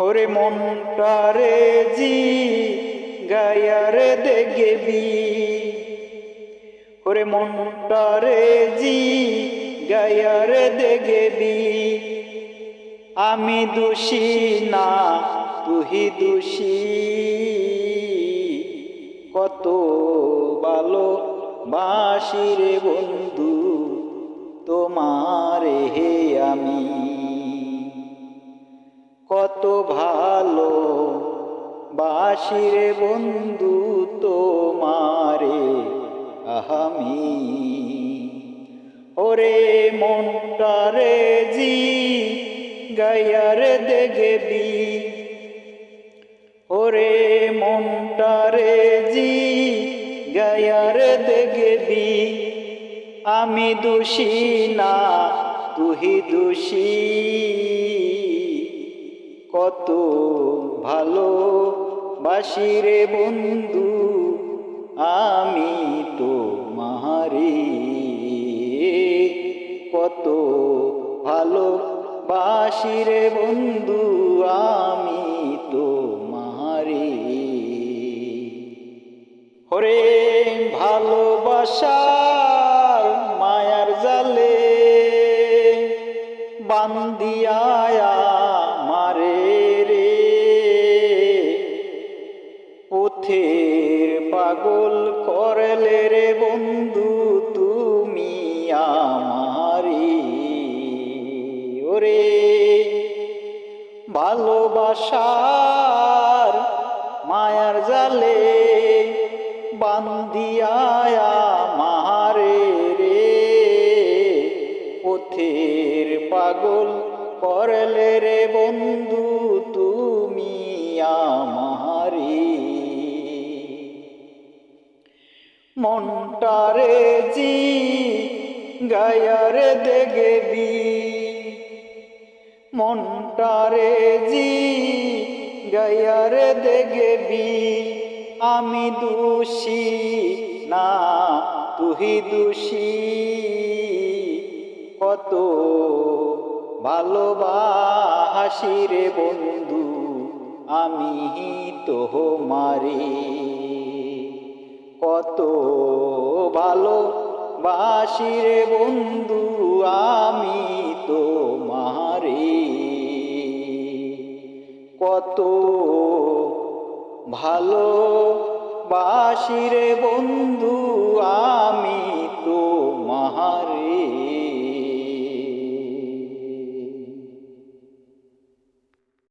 হরে মনটারে জি গায়ারে দেখবি। হরে মনটারে জি গায়ারে দেখবি। আমি দোষী না তুহি দোষী। কত ভালো বাসি রে বন্ধু, তোমারে হে আমি। বাসি রে বন্ধু তোমারে আহামি ওরে মনটারে জি গায়ারে দেখবি ওরে মনটারে জি গায়ারে দেখবি আমি দোষী না তুহি দোষী। কত ভালো বাসি রে বন্ধু, আমি তো মাহারি। কত ভালো বাসি রে বন্ধু, আমি তো মাহারি। হরে ভালোবাসার মায়ার জালে বান্দিয়ায়া ভালোবাসার মায়ার জালে বান্দিয়ায়া মারে রে। পথের পাগল করলে রে বন্ধু, তুমি আমারি মনটারে জি, গায়ারে দেখবি মনটারে জি গায়ারে দেখবি আমি দোষী না, তুহি দোষী। কত ভালোবাসি রে বন্ধু, আমি তো মারি। কত ভালো বাসি রে বন্ধু কত ভালো বাসিরে বন্ধু আমি।